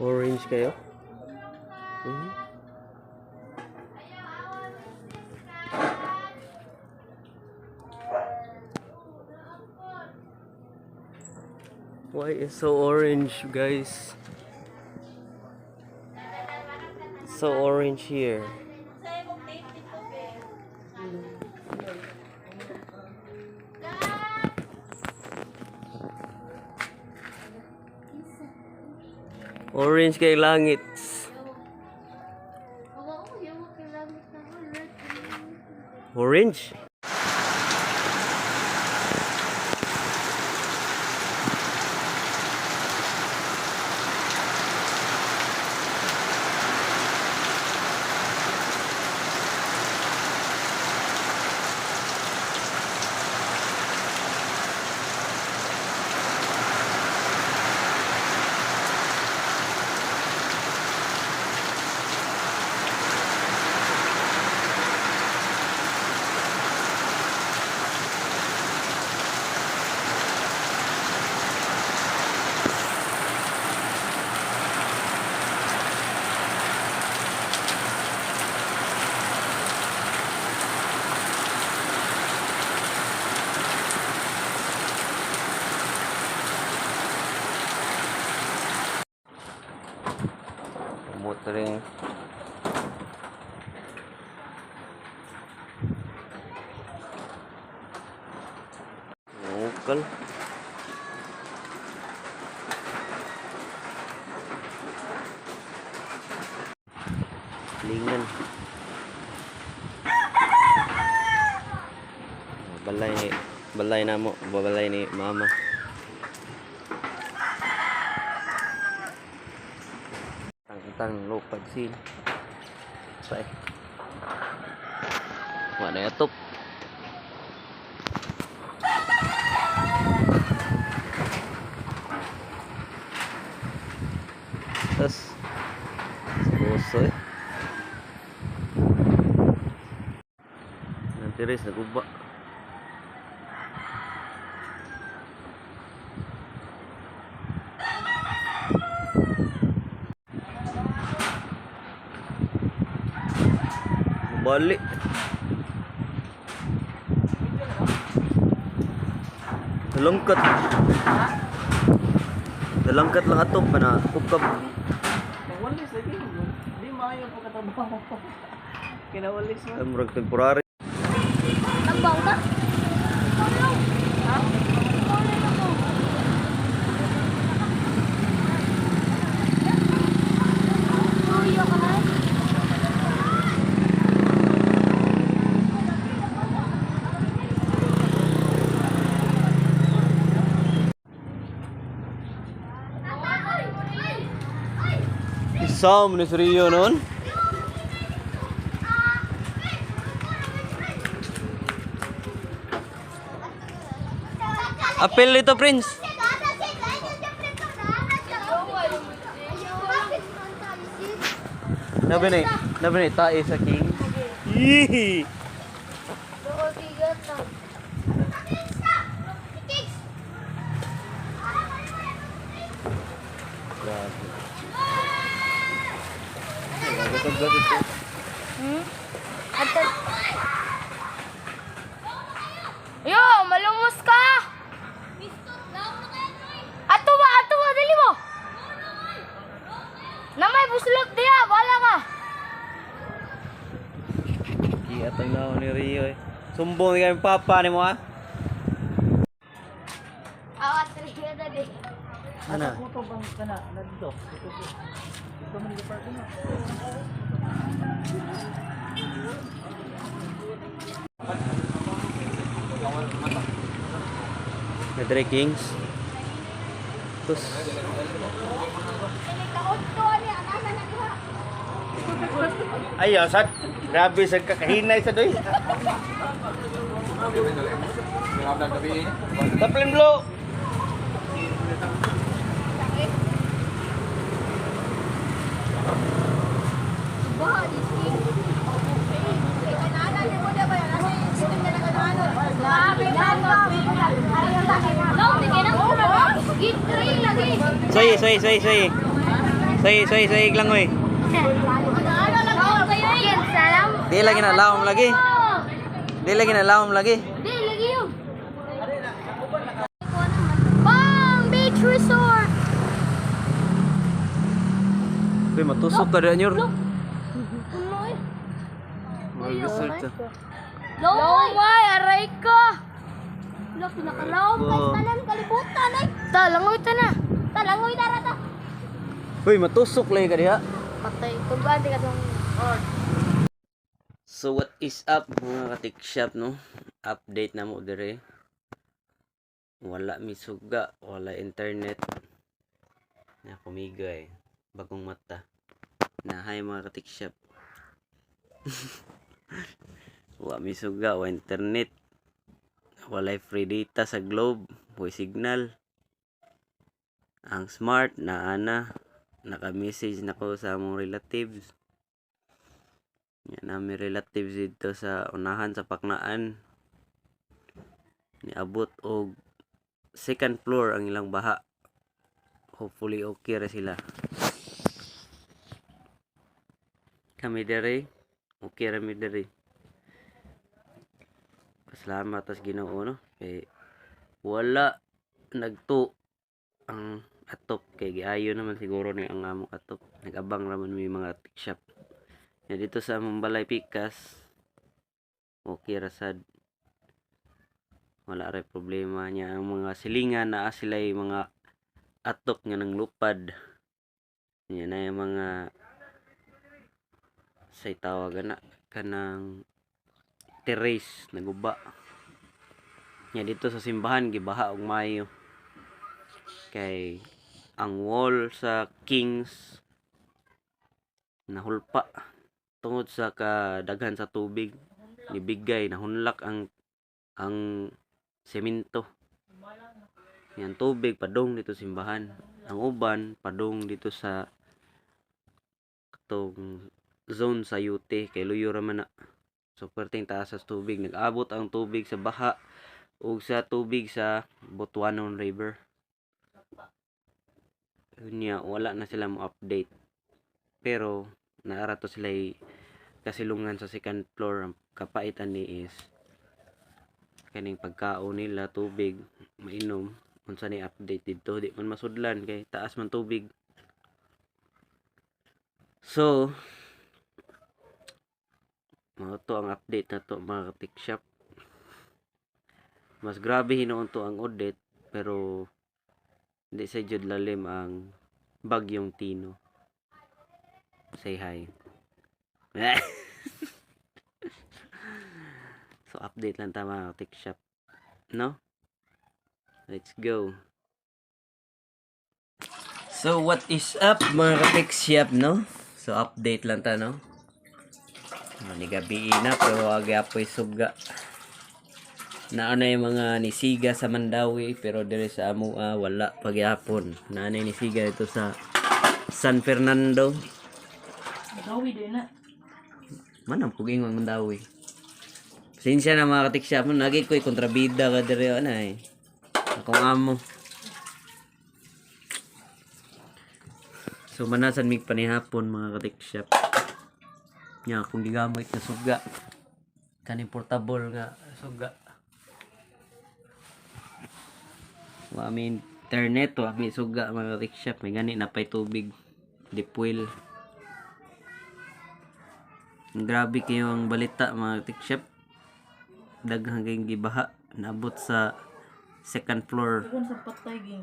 Orange kayo? Mhm. Why is so orange, guys? So orange here. Orange kay langit. Orange? Lingan. Balay balay na mo, balay ni mama. Tang-tang lupad sil. Say. Wala na yatop. Tas. Seryoso eh. Nanti res naguba. Balik. Dalangkat. Dalangkat lang ato pa na ukab. Walis lagi. Di maayo po katabaho. Kinawalis mo. Murag temporary. Isam ni Rio noon. Apel ito, Prince. Nabi ni, nabi ni tae sa king. Yee! Grabe. Gagawin ito. Hmm? Ato. Yo, malumos ka! Ato ba? Ato ba? Dali mo! Namay buslot diya, wala ka! Iya tang naon ni Rio eh. Sumbong ni kami papa ni mo ah. Awas, Rio na di. Ano? Asa ko bang kana na dito? Ito to. Ito man di parking na. Medre Kings. Terus Ayaw, sad. Grabe sa kakahinay sa doy. Taplin blo. Soy, soy, soy, soy. Soy, soy, soy, lang oy. Di lagi na laom lagi. Di lagi na laom lagi. Di, lagi yun. Bang! Beach Resort! Uy, matusok ka rin, eh? Mag-resort ka. Laway, aray ka! Pinakalawang Wow. guys, tanan, kalibutan eh! Talangoy ta na! Talangoy na rata! Uy, matusok lagi ka diha. Patay, kung ba, di ka tong... So what is up mga katik shop no? Update na mo dire. Wala mi suga, wala internet. Na kumigay. Bagong mata. Na hi mga katik shop. wala mi suga, wala internet. Wala free data sa globe, wala signal. Ang smart na ana naka-message na ko sa among relatives. Yan namin relatives dito sa unahan sa Paknaan. Niabot og second floor ang ilang baha. Hopefully okay ra sila. Kami dere, okay ra mi dere. Pasalamat tas Ginoo no kay wala nagtu ang atop kay giayo naman siguro ni ang among atop. Nagabang raman may mga tick shop. Ya, dito sa among balay pikas, okay ra sad. Wala ray problema niya ang mga silingan na sila mga atok nga nang lupad. Yan na yung mga say tawag na kanang terrace na guba. Ya dito sa simbahan gibaha og mayo. Kay ang wall sa Kings nahulpa tungod sa kadaghan sa tubig nibigay nahunlak ang ang semento. Yan tubig padong dito simbahan. Ang uban padong dito sa katong zone sa UT kay luyo ra man so perting taas sa tubig. Nag-abot ang tubig sa baha ug sa tubig sa Butuanon River. Unya, wala na sila mo update pero naara to sila kasilungan sa second floor. Ang kapaitan ni is kaning pagkaon nila tubig mainom. Unsa ni update dito di man masudlan kay taas man tubig. So mao to ang update na to mga tik shop. Mas grabe hinuon to ang audit pero hindi sa jud lalim ang bagyong Tino say hi. So update lang tama tech shop. No? Let's go. So what is up mga tech shop no? So update lang ta no? Ah, ni gabi na pero agapoy suga na ano yung mga nisiga sa Mandawi pero dire sa amo ah, wala pagyapon na ano yung nisiga ito sa San Fernando Nagawi din na. Manang puging ang mandawi. Sinsya na mga katiksya mo, nagi ko'y kontrabida ka dire ano eh. Akong amo. So manasan mig panihapon mga katiksya. Nya kung gigamit na suga. Kaning portable nga suga. Wa mi internet, wa mi suga mga katiksya. May gani na pa'y tubig. Dipwil. Grabe kayo ang balita mga tikship. Daghang kayong gibaha. Naabot sa second floor. Doon sa patay ging.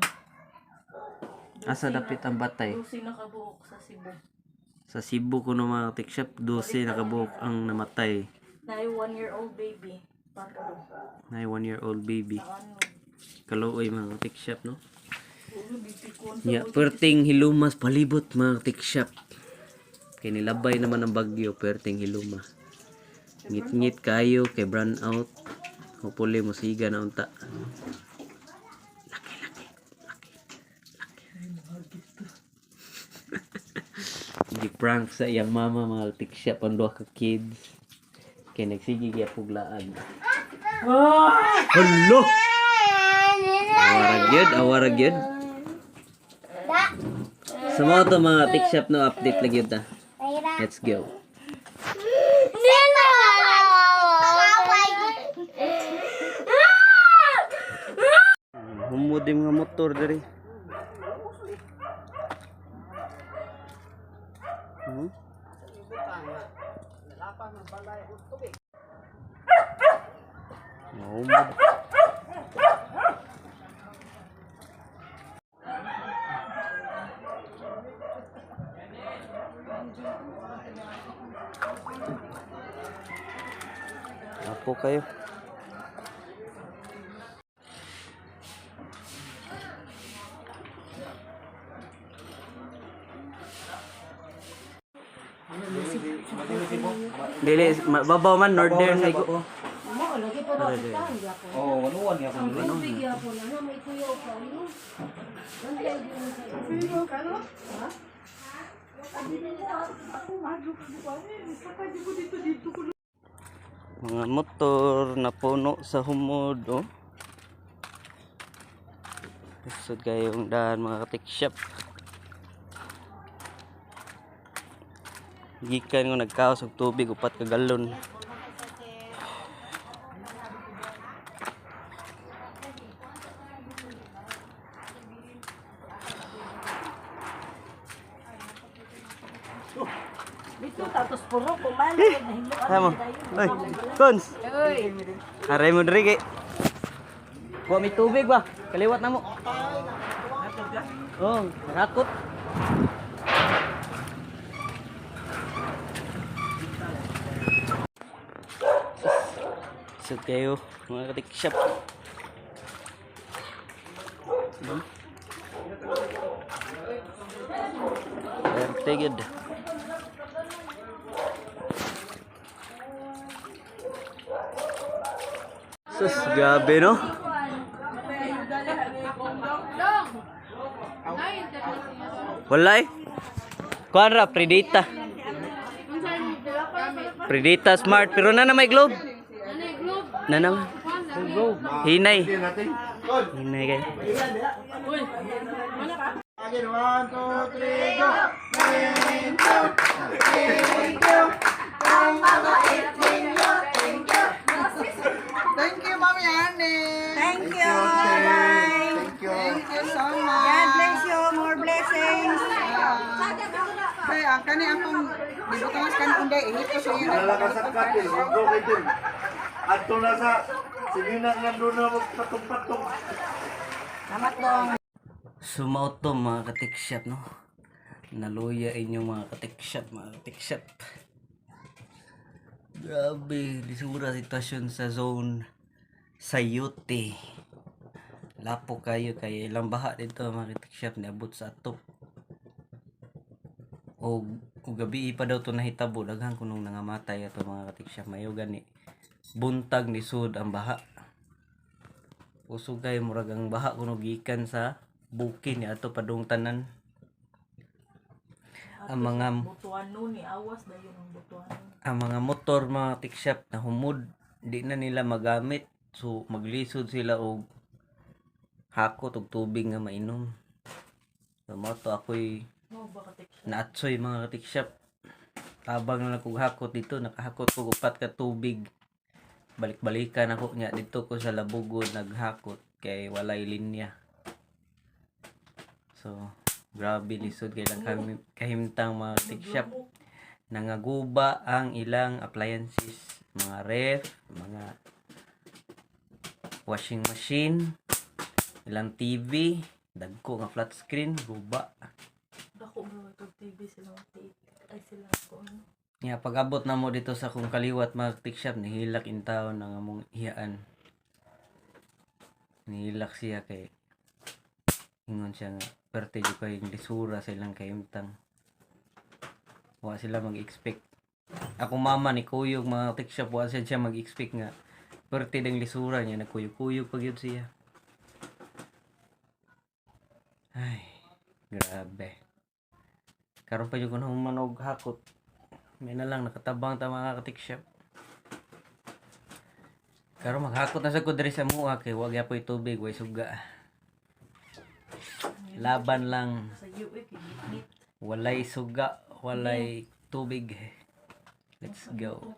Asa dapit ang batay? Lucy nakabuok sa Cebu. Sa Cebu ko no mga tikship, 12 nakabuok ang namatay. Na one year old baby. Pato. Na one year old baby. Ano? Kaluoy mga tikship no? Ya, perting hilumas palibot mga tikship. Kay nilabay naman ang bagyo, perting hiluma. Ngit-ngit kayo kay brown out. Hopefully musiga na unta. Laki, laki, laki, laki. Gi-prank sa iyang mama mga tiksya panduha ka kids. Kay nagsige gyud puglaan. Hello! Awarag yun, awarag yun. So mo to mga tech shop no update lagi ta. Let's go. Nila! Humud yung mga motor diri. Hmm? Humud. Kayo. Dili, babaw man, northern ay ko. Oo, manuwan niya kung ano. Mga motor na puno sa humod, oh. Kusod kayong daan mga katik shop. Gikan ko nagkaos og tubig upat ka galon. Dito tapos puro kumalo hilo. Tama. Oy, Cons. Aray mo diri kay. Kuha mi tubig ba? Kaliwat na mo. Oh, nakakot. Sud kayo mga katik shop. Hmm. Very good. Grabe no? Walay. Kuan ra Predita. Predita smart pero na na may globe. Na naman. Hinay. Hinay kay. Thank Ang kani akong gibutangas kan unday ihit ko sa iya. Wala ka sa katil, huwag kay din. Ato na sa sinina nga doon na magpatong-patong. Salamat dong. Sumaot to mga katik shop no. Naluya inyong mga katik shop, mga katik shop. Grabe, lisura sitwasyon sa zone Sayute. Lapo kayo kay ilang baha dito mga katik shop niabot sa atop. O, o gabi pa daw to nahitabo daghan kunong nangamatay ato mga katik shop mayo gani. Buntag ni sud ang baha. Usog kayo murag ang baha kuno gikan sa bukin ni ato padung tanan. Ang mga ni awas na yun ang butuan. ang mga motor mga shop na humud di na nila magamit so maglisod sila og hakot og tubig nga mainom. So mo to ako'y naatsoy mga katik shop. Tabang na kog hakot dito, nakahakot ko upat ka tubig. Balik-balikan ako nya dito ko sa labugod naghakot kay walay linya. So, grabe lisod kay lang kami kahimtang mga katik shop. Nangaguba ang ilang appliances, mga ref, mga washing machine, ilang TV, dagko nga flat screen, guba. Dako mo ito TV sila mati. Ay sila ko ano. Nga pag-abot na mo dito sa kung kaliwat mga tick shop nihilak in taon ng among iyaan. Nihilak siya kay ingon siya nga perte di yung lisura sa ilang kaimtang. Wa sila mag-expect. Ako mama ni kuyog mga tick shop wa siya siya mag-expect nga perte ding lisura niya nagkuyog-kuyog pag yun siya. Ay, grabe. Karon pa yung kunong manog hakot. May na lang nakatabang ta mga katik shop. Karon maghakot na sa ko diri sa mua kay wag yapoy tubig way suga. Laban lang. Walay suga, walay tubig. Let's go.